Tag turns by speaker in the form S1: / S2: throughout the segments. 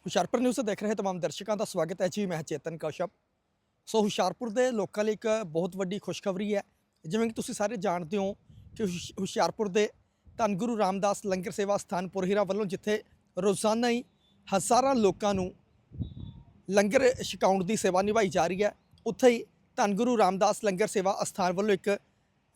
S1: Hoshiarpur news ਦੇਖ ਰਹੇ तमाम ਦਰਸ਼ਕਾਂ ਦਾ ਸਵਾਗਤ ਹੈ ਜੀ ਮੈਂ ਚੇਤਨ ਕੌਸ਼ਪ ਸੋ ਹੁਸ਼ਿਆਰਪੁਰ ਦੇ ਲੋਕਾਂ ਲਈ ਇੱਕ ਬਹੁਤ ਵੱਡੀ ਖੁਸ਼ਖਬਰੀ ਹੈ ਜਿਵੇਂ ਕਿ ਤੁਸੀਂ ਸਾਰੇ ਜਾਣਦੇ ਹੋ ਕਿ ਹੁਸ਼- ਹੁਸ਼ਿਆਰਪੁਰ ਦੇ ਧੰਨ ਗੁਰੂ ਰਾਮਦਾਸ ਲੰਗਰ ਸੇਵਾ ਸਥਾਨ ਪੁਰਹੀਰਾ ਵੱਲੋਂ ਜਿੱਥੇ ਰੋਜ਼ਾਨਾ ਹੀ ਹਜ਼ਾਰਾਂ ਲੋਕਾਂ ਨੂੰ ਲੰਗਰ ਛਕਾਉਣ ਦੀ ਸੇਵਾ ਨਿਭਾਈ ਜਾ ਰਹੀ ਹੈ ਉੱਥੇ ਹੀ ਧੰਨ ਗੁਰੂ ਰਾਮਦਾਸ ਲੰਗਰ ਸੇਵਾ ਅਸਥਾਨ ਵੱਲੋਂ ਇੱਕ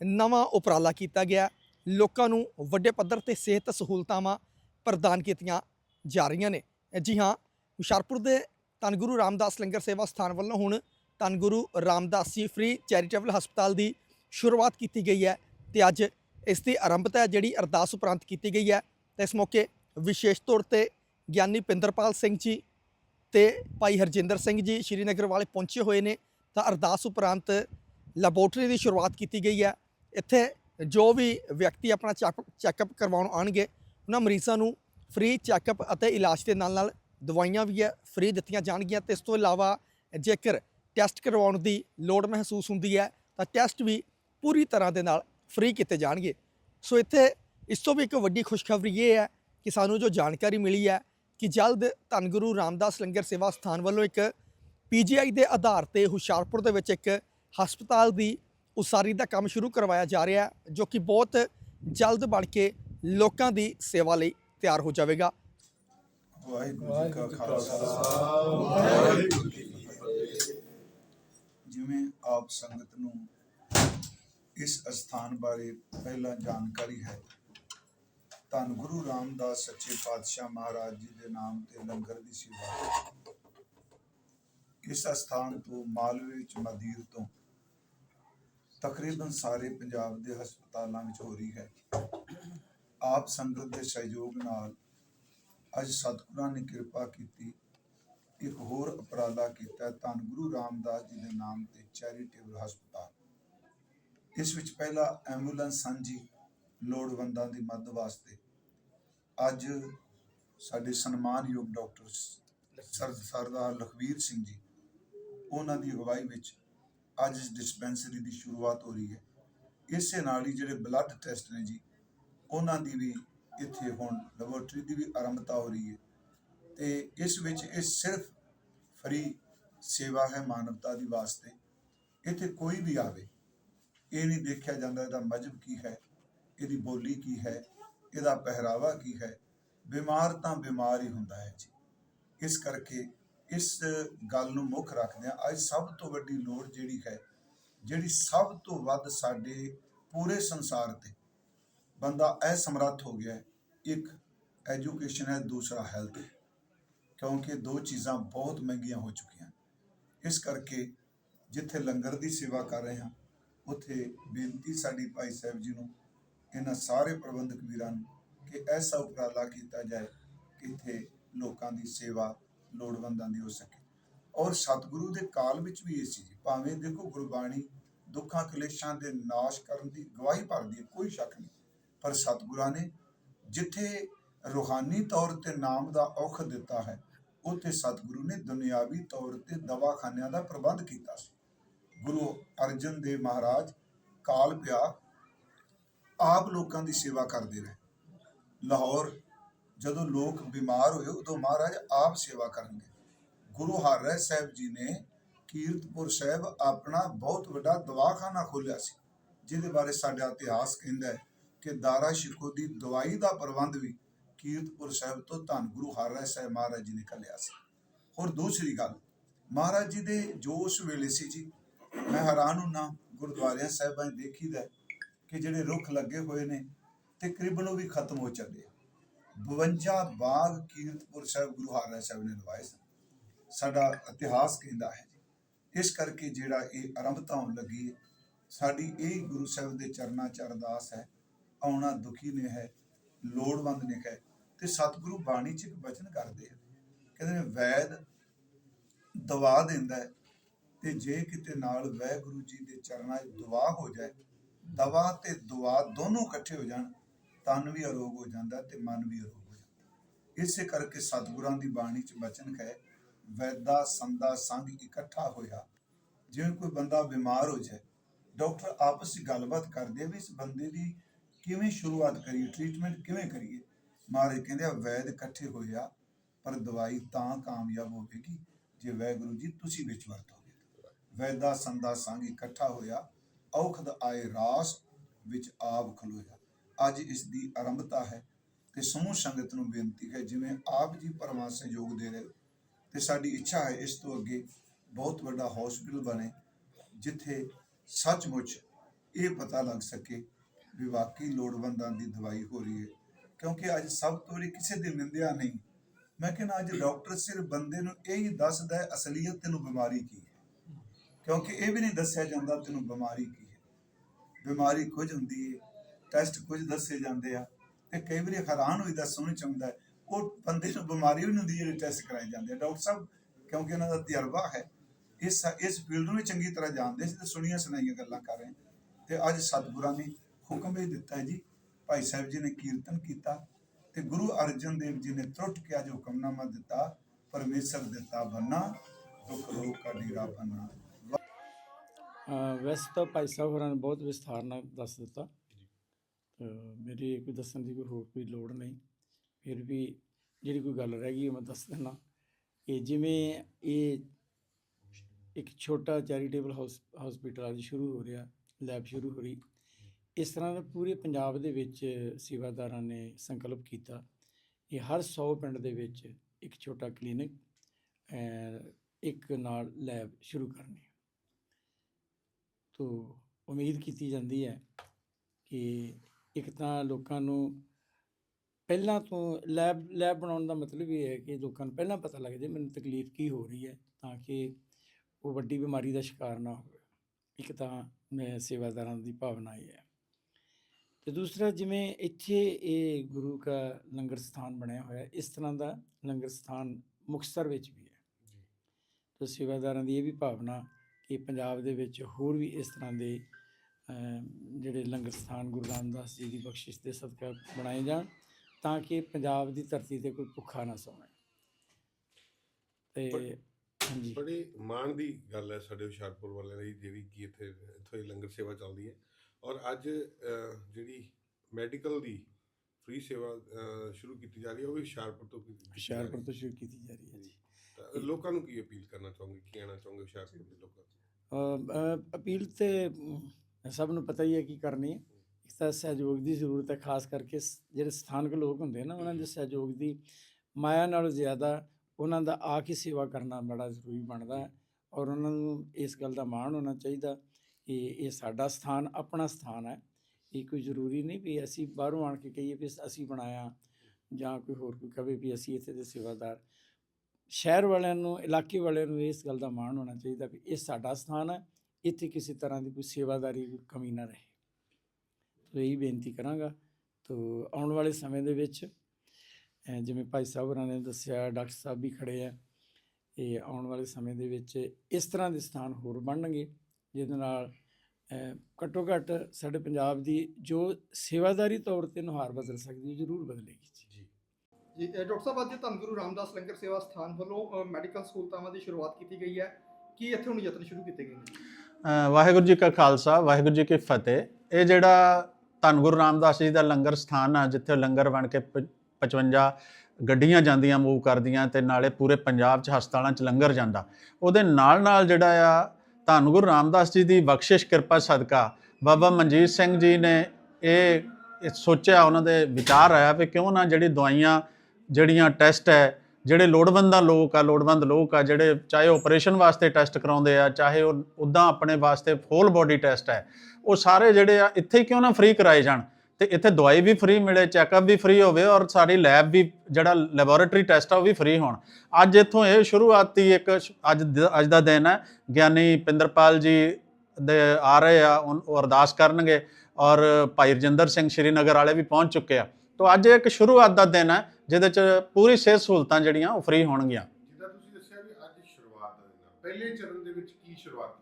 S1: ਨਵਾਂ ਉਪਰਾਲਾ ਕੀਤਾ ਗਿਆ ਲੋਕਾਂ ਨੂੰ ਵੱਡੇ ਪੱਧਰ ਤੇ ਸਿਹਤ ਸਹੂਲਤਾਵਾਂ ਪ੍ਰਦਾਨ ਕੀਤੀਆਂ ਜਾ ਰਹੀਆਂ ਨੇ ਜੀ ਹਾਂ, ਹੁਸ਼ਿਆਰਪੁਰ ਦੇ ਧੰਨ ਗੁਰੂ ਰਾਮਦਾਸ ਲੰਗਰ ਸੇਵਾ ਸਥਾਨ ਵੱਲੋਂ ਹੁਣ ਧੰਨ ਗੁਰੂ ਰਾਮਦਾਸ ਜੀ ਫ੍ਰੀ ਚੈਰੀਟੇਬਲ ਹਸਪਤਾਲ ਦੀ ਸ਼ੁਰੂਆਤ ਕੀਤੀ ਗਈ ਹੈ ਤੇ ਅੱਜ ਇਸ ਦੀ ਆਰੰਭਤਾ ਹੈ, ਜਿਹੜੀ ਅਰਦਾਸ ਉਪਰੰਤ ਕੀਤੀ ਗਈ ਹੈ। ਤੇ ਇਸ ਮੌਕੇ ਵਿਸ਼ੇਸ਼ ਤੌਰ ਤੇ ਗਿਆਨੀ ਪਿੰਦਰਪਾਲ ਸਿੰਘ ਜੀ ਤੇ ਭਾਈ ਹਰਜਿੰਦਰ ਸਿੰਘ ਜੀ ਸ਼੍ਰੀਨਗਰ ਵਾਲੇ ਪਹੁੰਚੇ ਹੋਏ ਨੇ। ਤਾਂ ਅਰਦਾਸ ਉਪਰੰਤ ਲੈਬੋਰਟਰੀ ਦੀ ਸ਼ੁਰੂਆਤ ਕੀਤੀ ਗਈ ਹੈ। ਇੱਥੇ ਜੋ ਵੀ ਵਿਅਕਤੀ ਆਪਣਾ ਚੈੱਕਅਪ ਕਰਵਾਉਣ ਆਣਗੇ ਉਹਨਾਂ ਮਰੀਜ਼ਾਂ ਨੂੰ ਫ੍ਰੀ ਚੈੱਕਅਪ ਅਤੇ ਇਲਾਜ ਦੇ ਨਾਲ ਨਾਲ ਦਵਾਈਆਂ ਵੀ ਹੈ, ਫ੍ਰੀ ਦਿੱਤੀਆਂ ਜਾਣਗੀਆਂ ਤੇ ਇਸ ਤੋਂ ਇਲਾਵਾ ਜੇਕਰ ਟੈਸਟ ਕਰਵਾਉਣ ਦੀ ਲੋੜ ਮਹਿਸੂਸ ਹੁੰਦੀ ਹੈ, ਤਾਂ ਟੈਸਟ ਵੀ ਪੂਰੀ ਤਰ੍ਹਾਂ ਦੇ ਨਾਲ ਫ੍ਰੀ ਕੀਤੇ ਜਾਣਗੇ। ਸੋ ਇੱਥੇ ਇਸ ਤੋਂ ਵੀ ਇੱਕ ਵੱਡੀ ਖੁਸ਼ਖਬਰੀ ਇਹ ਹੈ ਕਿ ਸਾਨੂੰ ਜੋ ਜਾਣਕਾਰੀ ਮਿਲੀ ਹੈ ਕਿ ਜਲਦ ਧੰਨ ਗੁਰੂ ਰਾਮਦਾਸ ਲੰਗਰ ਸੇਵਾ ਸਥਾਨ ਵੱਲੋਂ ਇੱਕ ਪੀਜੀਆਈ ਦੇ ਆਧਾਰ ਤੇ ਹੁਸ਼ਿਆਰਪੁਰ ਦੇ ਵਿੱਚ ਇੱਕ ਹਸਪਤਾਲ ਦੀ ਉਸਾਰੀ ਦਾ ਕੰਮ ਸ਼ੁਰੂ ਕਰਵਾਇਆ ਜਾ ਰਿਹਾ ਜੋ ਕਿ ਬਹੁਤ ਜਲਦ ਬਣ ਕੇ ਲੋਕਾਂ ਦੀ ਸੇਵਾ ਲਈ ਤਿਆਰ ਹੋ ਜਾਵੇਗਾ।
S2: ਵਾਹਿਗੁਰੂ ਜੀ ਕਾ ਖਾਲਸਾ ਵਾਹਿਗੁਰੂ ਜੀ ਕੀ ਫਤਿਹ ਜਿਵੇਂ ਆਪ ਸੰਗਤ ਨੂੰ ਇਸ ਅਸਥਾਨ ਬਾਰੇ ਪਹਿਲਾਂ ਜਾਣਕਾਰੀ ਹੈ, ਧੰਨ ਗੁਰੂ ਰਾਮਦਾਸ ਸੱਚੇ ਪਾਤਸ਼ਾਹ ਮਹਾਰਾਜ ਜੀ ਦੇ ਨਾਮ ਤੇ ਲੰਗਰ ਦੀ ਸੇਵਾ ਇਸ ਅਸਥਾਨ ਤੋਂ ਮਾਲਵੇ ਵਿੱਚ ਮਦੀਰ ਤੋਂ ਤਕਰੀਬਨ ਸਾਰੇ ਪੰਜਾਬ ਦੇ ਹਸਪਤਾਲਾਂ ਵਿੱਚ ਹੋ ਰਹੀ ਹੈ। ਆਪ ਸੰਗਤ ਦੇ ਸਹਿਯੋਗ ਨਾਲ ਅੱਜ ਸਤਿਗੁਰਾਂ ਨੇ ਕਿਰਪਾ ਕੀਤੀ, ਇੱਕ ਹੋਰ ਉਪਰਾਲਾ ਕੀਤਾ ਧੰਨ ਗੁਰੂ ਰਾਮਦਾਸ ਜੀ ਦੇ ਨਾਮ ਤੇ ਚੈਰੀਟੇਬਲ ਹਸਪਤਾਲ। ਇਸ ਵਿੱਚ ਪਹਿਲਾ ਐਂਬੂਲੈਂਸ ਸਾਂਝੀ ਲੋੜਵੰਦਾਂ ਦੀ ਮਦਦ ਵਾਸਤੇ ਅੱਜ ਸਾਡੇ ਸਨਮਾਨਯੋਗ ਡਾਕਟਰ ਸਰ, ਸਰਦਾਰ ਲਖਵੀਰ ਸਿੰਘ ਜੀ, ਉਹਨਾਂ ਦੀ ਅਗਵਾਈ ਵਿੱਚ ਅੱਜ ਇਸ ਡਿਸਪੈਂਸਰੀ ਦੀ ਸ਼ੁਰੂਆਤ ਹੋ ਰਹੀ ਹੈ। ਇਸੇ ਨਾਲ ਹੀ ਜਿਹੜੇ ਬਲੱਡ ਟੈਸਟ ਨੇ ਜੀ ਉਹਨਾਂ ਦੀ ਵੀ ਇੱਥੇ ਹੁਣ ਲੈਬੋਰਟਰੀ ਦੀ ਵੀ ਆਰੰਭਤਾ ਹੋ ਰਹੀ ਹੈ। ਤੇ ਇਸ ਵਿੱਚ ਇਹ ਸਿਰਫ ਫਰੀ ਸੇਵਾ ਹੈ ਮਾਨਵਤਾ ਦੀ ਵਾਸਤੇ। ਇੱਥੇ ਕੋਈ ਵੀ ਆਵੇ, ਇਹ ਨਹੀਂ ਦੇਖਿਆ ਜਾਂਦਾ ਇਹਦਾ ਮਜਬ ਕੀ ਹੈ, ਇਹਦੀ ਬੋਲੀ ਕੀ ਹੈ, ਇਹਦਾ ਪਹਿਰਾਵਾ ਕੀ ਹੈ। ਬਿਮਾਰ ਤਾਂ ਬਿਮਾਰ ਹੀ ਹੁੰਦਾ ਹੈ ਜੀ। ਇਸ ਕਰਕੇ ਇਸ ਗੱਲ ਨੂੰ ਮੁੱਖ ਰੱਖਦੇ ਆ ਅੱਜ ਸਭ ਤੋਂ ਵੱਡੀ ਲੋੜ ਜਿਹੜੀ ਹੈ, ਜਿਹੜੀ ਸਭ ਤੋਂ ਵੱਧ ਸਾਡੇ ਪੂਰੇ ਸੰਸਾਰ ਤੇ ਬੰਦਾ ਅਸਮਰੱਥ ਹੋ ਗਿਆ ਇੱਕ ਐਜੂਕੇਸ਼ਨ ਹੈ, ਦੂਸਰਾ ਹੈਲਥ ਹੈ। ਕਿਉਂਕਿ ਦੋ ਚੀਜ਼ਾਂ ਬਹੁਤ ਮਹਿੰਗੀਆਂ ਹੋ ਚੁੱਕੀਆਂ। ਇਸ ਕਰਕੇ ਜਿੱਥੇ ਲੰਗਰ ਦੀ ਸੇਵਾ ਕਰ ਰਹੇ ਹਾਂ, ਉੱਥੇ ਬੇਨਤੀ ਸਾਡੀ ਭਾਈ ਸਾਹਿਬ ਜੀ ਨੂੰ, ਇਹਨਾਂ ਸਾਰੇ ਪ੍ਰਬੰਧਕ ਵੀਰਾਂ ਨੂੰ ਕਿ ਐਸਾ ਉਪਰਾਲਾ ਕੀਤਾ ਜਾਏ ਕਿ ਇੱਥੇ ਲੋਕਾਂ ਦੀ ਸੇਵਾ ਲੋੜਵੰਦਾਂ ਦੀ ਹੋ ਸਕੇ। ਔਰ ਸਤਿਗੁਰੂ ਦੇ ਕਾਲ ਵਿੱਚ ਵੀ ਇਹ ਸੀ ਭਾਵੇਂ ਦੇਖੋ ਗੁਰਬਾਣੀ ਦੁੱਖਾਂ ਕਲੇਸ਼ਾਂ ਦੇ ਨਾਸ਼ ਕਰਨ ਦੀ ਗਵਾਹੀ ਭਰਦੀ ਹੈ, ਕੋਈ ਸ਼ੱਕ ਨਹੀਂ। ਪਰ ਸਤਿਗੁਰਾਂ ਨੇ ਜਿੱਥੇ ਰੂਹਾਨੀ ਤੌਰ ਤੇ ਨਾਮ ਦਾ ਔਖ ਦਿੱਤਾ ਹੈ, ਉੱਥੇ ਸਤਿਗੁਰੂ ਨੇ ਦੁਨਿਆਵੀ ਤੌਰ ਤੇ ਦਵਾਖਾਨਿਆਂ ਦਾ ਪ੍ਰਬੰਧ ਕੀਤਾ ਸੀ। ਗੁਰੂ ਅਰਜਨ ਦੇਵ ਮਹਾਰਾਜ ਕਾਲ ਪਿਆ ਆਪ ਲੋਕਾਂ ਦੀ ਸੇਵਾ ਕਰਦੇ ਰਹੇ। ਲਾਹੌਰ ਜਦੋਂ ਲੋਕ ਬਿਮਾਰ ਹੋਏ, ਉਦੋਂ ਮਹਾਰਾਜ ਆਪ ਸੇਵਾ ਕਰਨਗੇ। ਗੁਰੂ ਹਰਿ ਸਾਹਿਬ ਜੀ ਨੇ ਕੀਰਤਪੁਰ ਸਾਹਿਬ ਆਪਣਾ ਬਹੁਤ ਵੱਡਾ ਦਵਾਖਾਨਾ ਖੋਲ੍ਹਿਆ ਸੀ, ਜਿਹਦੇ ਬਾਰੇ ਸਾਡਾ ਇਤਿਹਾਸ ਕਹਿੰਦਾ ਹੈ। ਕਿ ਦਾਰਾ ਸ਼ਿਕੋ ਦੀ ਦਵਾਈ ਦਾ ਪ੍ਰਬੰਧ ਵੀ ਕੀਰਤਪੁਰ ਸਾਹਿਬ ਤੋਂ ਧੰਨ ਗੁਰੂ ਹਰਿ ਸਾਹਿਬ ਮਹਾਰਾਜ ਜੀ ਨੇ ਕੱਲਿਆ ਸੀ। ਹੋਰ ਦੂਸਰੀ ਗੱਲ, ਮਹਾਰਾਜ ਜੀ ਦੇ ਜੋਸ਼ ਵੇਲੇ ਸੀ ਜੀ। ਮੈਂ ਹੈਰਾਨ ਹੁੰਨਾ, ਗੁਰਦੁਆਰਿਆਂ ਸਾਹਿਬਾਂ 'ਚ ਦੇਖੀਦਾ ਹੈ ਕਿ ਜਿਹੜੇ ਰੁੱਖ ਲੱਗੇ ਹੋਏ ਨੇ ਤਕਰੀਬਨ ਉਹ ਵੀ ਖਤਮ ਹੋ ਚੱਲੇ ਆ। 52 ਬਾਗ ਕੀਰਤਪੁਰ ਸਾਹਿਬ ਗੁਰੂ ਹਰਿ ਸਾਹਿਬ ਨੇ ਲਵਾਏ ਸਨ। ਸਾਡਾ ਇਤਿਹਾਸ ਕਹਿੰਦਾ ਹੈ ਇਸ ਕਰਕੇ ਜਿਹੜਾ ਇਹ ਆਰੰਭਤਾ ਹੋਣ ਲੱਗੀ ਸਾਡੀ ਇਹ ਗੁਰੂ ਸਾਹਿਬ ਦੇ ਚਰਨਾਂ ਚ ਅਰਦਾਸ ਹੈ ਆਉਣਾ ਦੁਖੀ ਨੇ ਹੈ, ਲੋੜਵੰਦ ਨੇ ਹੈ ਤੇ ਸਤਿਗੁਰੂ ਬਾਣੀ ਚ ਇੱਕ ਬਚਨ ਕਰਦੇ ਆ। ਕਹਿੰਦੇ ਨੇ, ਵੈਦ ਦਵਾ ਦਿੰਦਾ ਹੈ ਤੇ ਜੇ ਕਿਤੇ ਨਾਲ ਵਾਹਿਗੁਰੂ ਜੀ ਦੇ ਚਰਨਾਂ 'ਚ ਦੁਆ ਹੋ ਜਾਏ, ਦਵਾ ਤੇ ਦੁਆ ਦੋਨੋਂ ਇਕੱਠੇ ਹੋ ਜਾਣ, ਤਨ ਵੀ ਅਰੋਗ ਹੋ ਜਾਂਦਾ ਤੇ ਮਨ ਵੀ ਅਰੋਗ ਹੋ ਜਾਂਦਾ। ਇਸੇ ਕਰਕੇ ਸਤਿਗੁਰਾਂ ਦੀ ਬਾਣੀ 'ਚ ਬਚਨ ਹੈ, ਵੈਦਾ ਸੰਦਾ ਸੰਗ ਇਕੱਠਾ ਹੋਇਆ। ਜਿਵੇਂ ਕੋਈ ਬੰਦਾ ਬਿਮਾਰ ਹੋ ਜਾਏ, ਡਾਕਟਰ ਆਪਸ ਵਿੱਚ ਗੱਲਬਾਤ ਕਰਦੇ ਵੀ ਇਸ ਬੰਦੇ ਦੀ ਕਿਵੇਂ ਸ਼ੁਰੂਆਤ ਕਰੀਏ ਟ੍ਰੀਟਮੈਂਟ ਕਿਵੇਂ ਕਰੀਏ? ਮਹਾਰਾਜ ਕਹਿੰਦੇ ਆ, ਵੈਦ ਇਕੱਠੇ ਹੋਇਆ, ਪਰ ਦਵਾਈ ਤਾਂ ਕਾਮਯਾਬ ਹੋਵੇਗੀ ਜੇ ਵੈਗੁਰੂ ਜੀ ਤੁਸੀਂ ਵਿੱਚ ਵਰਤੋਗੇ। ਵੈਦਾ ਸੰਦਾ ਸੰਗ ਇਕੱਠਾ ਹੋਇਆ, ਔਖਦ ਆਏ ਰਾਸ ਵਿੱਚ ਆਪ ਖਲੋਇਆ। ਅੱਜ ਇਸ ਦੀ ਆਰੰਭਤਾ ਹੈ ਤੇ ਸਮੂਹ ਸੰਗਤ ਨੂੰ ਬੇਨਤੀ ਹੈ, ਜਿਵੇਂ ਆਪ ਜੀ ਪਰਮਾਤਮਾ ਸਹਿਯੋਗ ਦੇ ਰਹੇ ਹੋ, ਤੇ ਸਾਡੀ ਇੱਛਾ ਹੈ ਇਸ ਤੋਂ ਅੱਗੇ ਬਹੁਤ ਵੱਡਾ ਹਸਪੀਟਲ ਬਣੇ, ਜਿੱਥੇ ਸੱਚਮੁੱਚ ਇਹ ਪਤਾ ਲੱਗ ਸਕੇ ਵੀ ਵਾਕਈ ਲੋੜਵੰਦਾਂ ਦੀ ਦਵਾਈ ਹੋ ਰਹੀ ਹੈ। ਕਿਉਂਕਿ ਅੱਜ ਸਭ ਤੋਂ ਵੱਡੀ ਕਿਸੇ ਦੀ ਨਿੰਦਿਆ ਨਹੀਂ। ਮੈਂ ਕਹਿੰਦਾ ਅੱਜ ਡਾਕਟਰ ਸਿਰਫ ਬੰਦੇ ਨੂੰ ਇਹ ਹੀ ਦੱਸਦਾ ਹੈ, ਅਸਲੀਅਤ ਤੈਨੂੰ ਬਿਮਾਰੀ ਕੀ ਹੈ। ਕਿਉਂਕਿ ਇਹ ਵੀ ਨਹੀਂ ਦੱਸਿਆ ਜਾਂਦਾ ਤੈਨੂੰ ਬਿਮਾਰੀ ਕੀ ਹੈ। ਬਿਮਾਰੀ ਕੁਝ ਹੁੰਦੀ ਹੈ, ਟੈਸਟ ਕੁਝ ਦੱਸੇ ਜਾਂਦੇ ਆ ਤੇ ਕਈ ਵਾਰੀ ਹੈਰਾਨ ਹੋਈਦਾ ਸੁਣ ਚਾਹੁੰਦਾ ਉਹ ਬੰਦੇ ਨੂੰ ਬਿਮਾਰੀ ਵੀ ਨਹੀਂ ਹੁੰਦੀ ਜਿਹੜੇ ਟੈਸਟ ਕਰਾਏ ਜਾਂਦੇ ਆ। ਡਾਕਟਰ ਸਾਹਿਬ, ਕਿਉਂਕਿ ਉਹਨਾਂ ਦਾ ਤਜਰਬਾ ਹੈ, ਇਸ ਇਸ ਫੀਲਡ ਨੂੰ ਵੀ ਚੰਗੀ ਤਰ੍ਹਾਂ ਜਾਣਦੇ ਸੀ ਤੇ ਸੁਣੀਆਂ ਸੁਣਾਈਆਂ ਗੱਲਾਂ ਕਰ ਰਹੇ ਤੇ ਅੱਜ ਸਤਿਗੁਰਾਂ ਨੇ ਹੁਕਮ ਇਹ ਦਿੱਤਾ ਜੀ। ਭਾਈ ਸਾਹਿਬ ਜੀ ਨੇ ਕੀਰਤਨ ਕੀਤਾ ਤੇ ਗੁਰੂ ਅਰਜਨ ਦੇਵ ਜੀ ਨੇ ਤਰੁੱਟ ਕੇ ਅੱਜ ਹੁਕਮਨਾਮਾ ਦਿੱਤਾ ਪਰਮੇਸ਼ਰ ਦਿੱਤਾ ਬੰਨਾ ਦੁੱਖ ਰੋਗ ਕਾ ਡੇਰਾ ਬੰਨਾ।
S3: ਵੈਸੇ ਤਾਂ ਭਾਈ ਸਾਹਿਬ ਹੋਰਾਂ ਨੇ ਬਹੁਤ ਵਿਸਥਾਰ ਨਾਲ ਦੱਸ ਦਿੱਤਾ। ਅ, ਮੇਰੀ ਕੋਈ ਦੱਸਣ ਦੀ ਕੋਈ ਹੋਰ ਕੋਈ ਲੋੜ ਨਹੀਂ। ਫਿਰ ਵੀ ਜਿਹੜੀ ਕੋਈ ਗੱਲ ਰਹਿ ਗਈ ਮੈਂ ਦੱਸ ਦਿੰਦਾ। ਕਿ ਜਿਵੇਂ ਇਹ ਇੱਕ ਛੋਟਾ ਚੈਰੀਟੇਬਲ ਹਾਊਸ ਹਸਪੀਟਲ ਅੱਜ ਸ਼ੁਰੂ ਹੋ ਰਿਹਾ ਲੈਬ ਸ਼ੁਰੂ ਹੋ ਰਹੀ। ਇਸ ਤਰ੍ਹਾਂ ਦਾ ਪੂਰੇ ਪੰਜਾਬ ਦੇ ਵਿੱਚ ਸੇਵਾਦਾਰਾਂ ਨੇ ਸੰਕਲਪ ਕੀਤਾ। ਕਿ ਹਰ 100 ਪਿੰਡ ਦੇ ਵਿੱਚ ਇੱਕ ਛੋਟਾ ਕਲੀਨਿਕ ਇੱਕ ਨਾਲ ਲੈਬ ਸ਼ੁਰੂ ਕਰਨੀ ਹੈ। ਤੋ ਉਮੀਦ ਕੀਤੀ ਜਾਂਦੀ ਹੈ ਕਿ ਇੱਕ ਤਾਂ ਲੋਕਾਂ ਨੂੰ ਪਹਿਲਾਂ ਤੋਂ ਲੈਬ ਲੈਬ ਬਣਾਉਣ ਦਾ ਮਤਲਬ ਇਹ ਹੈ ਕਿ ਲੋਕਾਂ ਨੂੰ ਪਹਿਲਾਂ ਪਤਾ ਲੱਗ ਜਾਏ ਮੈਨੂੰ ਤਕਲੀਫ ਕੀ ਹੋ ਰਹੀ ਹੈ ਤਾਂ ਕਿ ਉਹ ਵੱਡੀ ਬਿਮਾਰੀ ਦਾ ਸ਼ਿਕਾਰ ਨਾ ਹੋਵੇ। ਇੱਕ ਤਾਂ ਮੈਂ ਸੇਵਾਦਾਰਾਂ ਦੀ ਭਾਵਨਾ ਇਹ ਹੈ। ਤੇ ਦੂਸਰਾ ਜਿਵੇਂ ਇੱਥੇ ਇਹ ਗੁਰੂ ਕਾ ਲੰਗਰ ਸਥਾਨ ਬਣਿਆ ਹੋਇਆ ਇਸ ਤਰ੍ਹਾਂ ਦਾ ਲੰਗਰ ਸਥਾਨ ਮੁਕਤਸਰ ਵਿੱਚ ਵੀ ਹੈ। ਤੇ ਸੇਵਾਦਾਰਾਂ ਦੀ ਇਹ ਵੀ ਭਾਵਨਾ ਕਿ ਪੰਜਾਬ ਦੇ ਵਿੱਚ ਹੋਰ ਵੀ ਇਸ ਤਰ੍ਹਾਂ ਦੇ ਜਿਹੜੇ ਲੰਗਰ ਸਥਾਨ ਗੁਰੂ ਰਾਮਦਾਸ ਜੀ ਦੀ ਬਖਸ਼ਿਸ਼ ਦੇ ਸਦਕਾ ਬਣਾਏ ਜਾਣ ਤਾਂ ਕਿ ਪੰਜਾਬ ਦੀ ਧਰਤੀ ਤੇ ਕੋਈ ਭੁੱਖਾ ਨਾ ਸੋਵੇ। ਤੇ ਹਾਂਜੀ।
S4: ਬੜੀ ਮਾਣ ਦੀ ਗੱਲ ਹੈ ਸਾਡੇ ਹੁਸ਼ਿਆਰਪੁਰ ਵਾਲਿਆਂ ਦੀ ਜਿਹੜੀ ਕਿ ਇੱਥੇ ਇੱਥੋਂ ਲੰਗਰ ਸੇਵਾ ਚੱਲਦੀ ਹੈ। ਔਰ ਅੱਜ ਜਿਹੜੀ ਮੈਡੀਕਲ ਦੀ ਫ੍ਰੀ ਸੇਵਾ ਸ਼ੁਰੂ ਕੀਤੀ ਜਾ ਰਹੀ ਹੈ ਉਹ ਵੀ ਹੁਸ਼ਿਆਰਪੁਰ ਤੋਂ ਕੀਤੀ ਜਾ ਰਹੀ
S3: ਹੁਸ਼ਿਆਰਪੁਰ। ਤੋਂ ਸ਼ੁਰੂ ਕੀਤੀ ਜਾ ਰਹੀ ਹੈ ਜੀ।
S4: ਲੋਕਾਂ ਨੂੰ ਕੀ ਅਪੀਲ ਕਰਨਾ ਚਾਹੋਗੇ? ਕੀ ਕਹਿਣਾ ਚਾਹੋਗੇ ਹੁਸ਼ਿਆਰਪੁਰ ਦੇ ਲੋਕਾਂ ਨੂੰ
S3: ਅਪੀਲ ਤੇ ਸਭ ਨੂੰ ਪਤਾ ਹੀ ਹੈ ਕੀ ਕਰਨੀ ਹੈ। ਇੱਕ ਤਾਂ ਸਹਿਯੋਗ ਦੀ ਜ਼ਰੂਰਤ ਹੈ ਖਾਸ ਕਰਕੇ ਜਿਹੜੇ ਸਥਾਨਕ ਲੋਕ ਹੁੰਦੇ ਨਾ ਉਹਨਾਂ ਦੇ ਸਹਿਯੋਗ ਦੀ ਮਾਇਆ ਨਾਲੋਂ ਜ਼ਿਆਦਾ ਉਹਨਾਂ ਦਾ ਆ ਕੇ ਸੇਵਾ ਕਰਨਾ ਬੜਾ ਜ਼ਰੂਰੀ ਬਣਦਾ ਹੈ। ਔਰ ਉਹਨਾਂ ਨੂੰ ਇਸ ਗੱਲ ਦਾ ਮਾਣ ਹੋਣਾ ਚਾਹੀਦਾ। ਕਿ ਇਹ ਸਾਡਾ ਸਥਾਨ ਆਪਣਾ ਸਥਾਨ ਹੈ। ਇਹ ਕੋਈ ਜ਼ਰੂਰੀ ਨਹੀਂ ਵੀ ਅਸੀਂ ਬਾਹਰੋਂ ਆਣ ਕੇ ਕਹੀਏ ਵੀ ਅਸੀਂ ਬਣਾਇਆ ਜਾਂ ਕੋਈ ਹੋਰ ਕੋਈ ਕਵੇ ਵੀ ਅਸੀਂ ਇੱਥੇ ਦੇ ਸੇਵਾਦਾਰ। ਸ਼ਹਿਰ ਵਾਲਿਆਂ ਨੂੰ, ਇਲਾਕੇ ਵਾਲਿਆਂ ਨੂੰ ਇਸ ਗੱਲ ਦਾ ਮਾਣ ਹੋਣਾ ਚਾਹੀਦਾ ਵੀ ਇਹ ਸਾਡਾ ਸਥਾਨ ਹੈ, ਇੱਥੇ ਕਿਸੇ ਤਰ੍ਹਾਂ ਦੀ ਕੋਈ ਸੇਵਾਦਾਰੀ ਕੋਈ ਕਮੀ ਨਾ ਰਹੇ। ਤੋ ਇਹੀ ਬੇਨਤੀ ਕਰਾਂਗਾ। ਤੋ ਆਉਣ ਵਾਲੇ ਸਮੇਂ ਦੇ ਵਿੱਚ ਜਿਵੇਂ ਭਾਈ ਸਾਹਿਬ ਹੋਰਾਂ ਨੇ ਦੱਸਿਆ, ਡਾਕਟਰ ਸਾਹਿਬ ਵੀ ਖੜੇ ਆ, ਇਹ ਆਉਣ ਵਾਲੇ ਸਮੇਂ ਦੇ ਵਿੱਚ ਇਸ ਤਰ੍ਹਾਂ ਦੇ ਸਥਾਨ ਹੋਰ ਬਣਨਗੇ। ਜਿਹਦੇ ਨਾਲ ਘੱਟੋ ਘੱਟ ਸਾਡੇ ਪੰਜਾਬ ਦੀ ਜੋ ਸੇਵਾਦਾਰੀ ਤੌਰ ਤੇ ਨੁਹਾਰ ਬਦਲ ਸਕਦੀ ਹੈ ਜ਼ਰੂਰ ਬਦਲੇਗੀ ਜੀ।
S4: ਜੀ।
S1: ਡਾਕਟਰ ਸਾਹਿਬ ਅੱਜ ਧੰਨ ਗੁਰੂ ਰਾਮਦਾਸ ਲੰਗਰ ਸੇਵਾ ਸਥਾਨ ਵੱਲੋਂ ਮੈਡੀਕਲ ਸਹੂਲਤਾਵਾਂ ਦੀ ਸ਼ੁਰੂਆਤ ਕੀਤੀ ਗਈ ਹੈ। ਕੀ ਇੱਥੇ ਹੁਣ ਯਤਨ ਸ਼ੁਰੂ ਕੀਤੇ ਗਏ ਨੇ?
S5: ਵਾਹਿਗੁਰੂ ਜੀ ਕਾ ਖਾਲਸਾ ਵਾਹਿਗੁਰੂ ਜੀ ਕੀ ਫਤਿਹ। ਇਹ ਜਿਹੜਾ ਧੰਨ ਗੁਰੂ ਰਾਮਦਾਸ ਜੀ ਦਾ ਲੰਗਰ ਸਥਾਨ ਆ ਜਿੱਥੇ ਲੰਗਰ ਬਣ ਕੇ ਪ- 55 ਗੱਡੀਆਂ ਜਾਂਦੀਆਂ ਮੂਵ ਕਰਦੀਆਂ ਤੇ ਨਾਲੇ ਪੂਰੇ ਪੰਜਾਬ 'ਚ ਹਸਪਤਾਲਾਂ 'ਚ ਲੰਗਰ ਜਾਂਦਾ। ਉਹਦੇ ਨਾਲ ਨਾਲ ਜਿਹੜਾ ਆ ਧੰਨ ਗੁਰੂ ਰਾਮਦਾਸ ਜੀ ਦੀ ਬਖਸ਼ਿਸ਼, ਕਿਰਪਾ, ਸਦਕਾ। ਬਾਬਾ ਮਨਜੀਤ ਸਿੰਘ ਜੀ ਨੇ ਇਹ ਸੋਚਿਆ, ਉਹਨਾਂ ਦੇ ਵਿਚਾਰ ਆਇਆ ਵੀ ਕਿਉਂ ਨਾ ਜਿਹੜੀ ਦਵਾਈਆਂ, ਜਿਹੜੀਆਂ ਟੈਸਟ ਹੈ, ਜਿਹੜੇ ਲੋੜਵੰਦਾਂ ਲੋਕ ਆ, ਲੋੜਵੰਦ ਲੋਕ ਆ, ਜਿਹੜੇ ਚਾਹੇ ਆਪਰੇਸ਼ਨ ਵਾਸਤੇ ਟੈਸਟ ਕਰਾਉਂਦੇ ਆ, ਚਾਹੇ ਉਹ ਉਦਾਂ ਆਪਣੇ ਵਾਸਤੇ ਫੁੱਲ ਬੋਡੀ ਟੈਸਟ ਹੈ, ਉਹ ਸਾਰੇ ਜਿਹੜੇ ਆ ਇੱਥੇ ਕਿਉਂ ਨਾ ਫ੍ਰੀ ਕਰਾਏ ਜਾਣ। ਤੇ ਇੱਥੇ ਦਵਾਈ ਵੀ ਫ੍ਰੀ ਮਿਲੇ ਚੈੱਕਅਪ ਵੀ ਫ੍ਰੀ ਹੋਵੇ ਔਰ ਸਾਰੀ ਲੈਬ ਵੀ ਜਿਹੜਾ ਲੈਬੋਰੇਟਰੀ ਟੈਸਟ ਆ ਉਹ ਵੀ ਫ੍ਰੀ ਹੋਣ। ਅੱਜ ਇੱਥੋਂ ਇਹ ਸ਼ੁਰੂਆਤੀ ਇੱਕ ਅੱਜ ਅੱਜ ਦਾ ਦਿਨ ਹੈ। ਗਿਆਨੀ ਪਿੰਦਰਪਾਲ ਜੀ ਦੇ ਆ ਰਹੇ ਆ, ਉਨ- ਉਹ ਅਰਦਾਸ ਕਰਨਗੇ ਔਰ ਭਾਈ ਰਜਿੰਦਰ ਸਿੰਘ ਸ਼੍ਰੀਨਗਰ ਵਾਲੇ ਵੀ ਪਹੁੰਚ ਚੁੱਕੇ ਆ। ਤੋਂ ਅੱਜ ਇੱਕ ਸ਼ੁਰੂਆਤ ਦਾ ਦਿਨ ਹੈ, ਜਿਹਦੇ ਚ ਪੂਰੀ ਸਿਹਤ ਸਹੂਲਤਾਂ ਜਿਹੜੀਆਂ ਉਹ ਫ੍ਰੀ ਹੋਣਗੀਆਂ।
S4: ਜਿੱਦਾਂ ਤੁਸੀਂ ਦੱਸਿਆ ਵੀ ਅੱਜ ਸ਼ੁਰੂਆਤ ਦਾ ਦਿਨ ਪਹਿਲੇ ਚਰਨ ਦੇ ਵਿੱਚ ਕੀ ਸ਼ੁਰੂਆਤ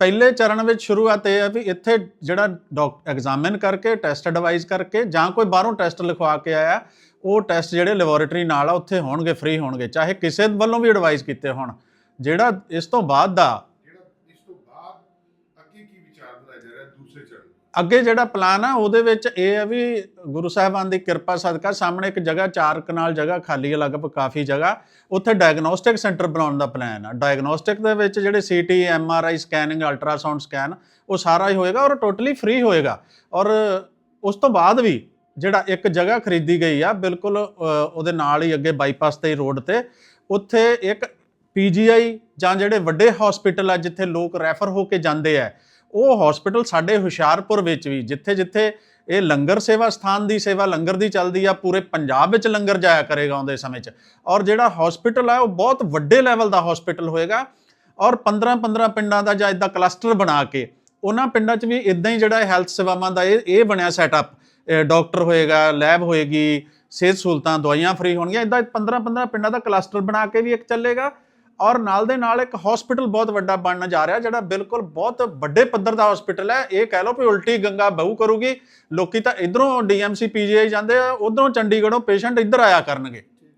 S5: ਪਹਿਲੇ ਚਰਨ ਵਿੱਚ ਸ਼ੁਰੂਆਤ ਇਹ ਹੈ ਵੀ ਇੱਥੇ ਜਿਹੜਾ ਡਾਕਟਰ ਐਗਜ਼ਾਮਿਨ ਕਰਕੇ, ਟੈਸਟ ਐਡਵਾਈਜ਼ ਕਰਕੇ ਜਾਂ ਕੋਈ ਬਾਹਰੋਂ ਟੈਸਟ ਲਿਖਵਾ ਕੇ ਆਇਆ, ਉਹ ਟੈਸਟ ਜਿਹੜੇ ਲੈਬੋਰੇਟਰੀ ਨਾਲ ਆ, ਉੱਥੇ ਹੋਣਗੇ, ਫ੍ਰੀ ਹੋਣਗੇ। ਚਾਹੇ ਕਿਸੇ ਵੱਲੋਂ ਵੀ ਐਡਵਾਈਜ਼ ਕੀਤੇ ਹੋਣ। ਜਿਹੜਾ ਇਸ ਤੋਂ ਬਾਅਦ ਦਾ
S4: ਜਿਹੜਾ ਇਸ ਤੋਂ ਬਾਅਦ ਅੱਗੇ
S5: ਜਿਹੜਾ ਪਲਾਨ ਆ, ਉਹਦੇ ਵਿੱਚ ਇਹ ਆ ਵੀ ਗੁਰੂ ਸਾਹਿਬਾਨ ਦੀ ਕਿਰਪਾ, ਸਦਕਾ ਸਾਹਮਣੇ ਇੱਕ ਜਗ੍ਹਾ, ਚਾਰ ਕਨਾਲ ਜਗ੍ਹਾ ਖਾਲੀ ਹੈ ਲਗਭਗ ਕਾਫੀ ਜਗ੍ਹਾ। ਉੱਥੇ ਡਾਇਗਨੋਸਟਿਕ ਸੈਂਟਰ ਬਣਾਉਣ ਦਾ ਪਲਾਨ ਆ। ਡਾਇਗਨੋਸਟਿਕ ਦੇ ਵਿੱਚ ਜਿਹੜੇ ਸੀਟੀ ਆਈ ਸਕੈਨਿੰਗ ਅਲਟਰਾਸਾਊਂਡ ਸਕੈਨ ਉਹ ਸਾਰਾ ਹੀ ਹੋਏਗਾ ਔਰ ਟੋਟਲੀ ਫ੍ਰੀ ਹੋਏਗਾ। ਔਰ ਉਸ ਤੋਂ ਬਾਅਦ ਵੀ ਜਿਹੜਾ ਇੱਕ ਜਗ੍ਹਾ ਖਰੀਦੀ ਗਈ ਆ, ਬਿਲਕੁਲ ਉਹਦੇ ਨਾਲ ਹੀ ਅੱਗੇ ਬਾਈਪਾਸ ਤੇ ਰੋਡ ਤੇ, ਉੱਥੇ ਇੱਕ ਪੀਜੀਆਈ ਜਾਂ ਜਿਹੜੇ ਵੱਡੇ ਹਸਪੀਟਲ ਆ, ਜਿੱਥੇ ਲੋਕ ਰੈਫਰ ਹੋ ਕੇ ਜਾਂਦੇ ਆ ਉਹ ਹਸਪੀਟਲ ਸਾਡੇ ਹੁਸ਼ਿਆਰਪੁਰ ਵਿੱਚ ਵੀ, ਜਿੱਥੇ ਜਿੱਥੇ ਇਹ ਲੰਗਰ ਸੇਵਾ, ਸਥਾਨ ਦੀ ਸੇਵਾ ਲੰਗਰ ਦੀ ਚੱਲਦੀ ਆ, ਪੂਰੇ ਪੰਜਾਬ ਵਿੱਚ ਲੰਗਰ ਜਾਇਆ ਕਰੇਗਾ ਆਉਂਦੇ ਸਮੇਂ 'ਚ। ਔਰ ਜਿਹੜਾ ਹਸਪੀਟਲ ਆ, ਉਹ ਬਹੁਤ ਵੱਡੇ ਲੈਵਲ ਦਾ ਹਸਪੀਟਲ ਹੋਏਗਾ। ਔਰ 15 15 ਪਿੰਡਾਂ ਦਾ ਜਾਂ ਇਦਾਂ ਕਲਸਟਰ ਬਣਾ ਕੇ, ਉਹਨਾਂ ਪਿੰਡਾਂ 'ਚ ਵੀ ਇਦਾਂ ਹੀ ਜਿਹੜਾ ਹੈਲਥ ਸੇਵਾਵਾਂ ਦਾ ਇਹ ਇਹ ਬਣਿਆ ਸੈਟਅਪ ਡਾਕਟਰ ਹੋਏਗਾ ਲੈਬ ਹੋਏਗੀ, ਸਿਹਤ ਸਹੂਲਤਾਂ, ਦਵਾਈਆਂ ਫ੍ਰੀ ਹੋਣਗੀਆਂ। ਇਦਾਂ 15 15 ਪਿੰਡਾਂ ਦਾ ਕਲਸਟਰ ਬਣਾ ਕੇ ਵੀ ਇੱਕ ਚੱਲੇਗਾ। ਔਰ ਨਾਲ ਦੇ ਨਾਲ ਇੱਕ ਹਸਪੀਟਲ ਬਹੁਤ ਵੱਡਾ ਬਣਨ ਜਾ ਰਿਹਾ, ਜਿਹੜਾ ਬਿਲਕੁਲ ਬਹੁਤ ਵੱਡੇ ਪੱਧਰ ਦਾ ਹਸਪੀਟਲ ਹੈ। ਇਹ ਕਹਿ ਲਓ ਵੀ ਉਲਟੀ ਗੰਗਾ ਬਹੂ ਕਰੂਗੀ। ਲੋਕੀ ਤਾਂ ਇਧਰੋਂ ਡੀਐਮਸੀ ਪੀਜੀਆਈ ਜਾਂਦੇ ਆ, ਉਧਰੋਂ ਚੰਡੀਗੜ੍ਹੋਂ ਪੇਸ਼ੈਂਟ ਇੱਧਰ ਆਇਆ ਕਰਨਗੇ।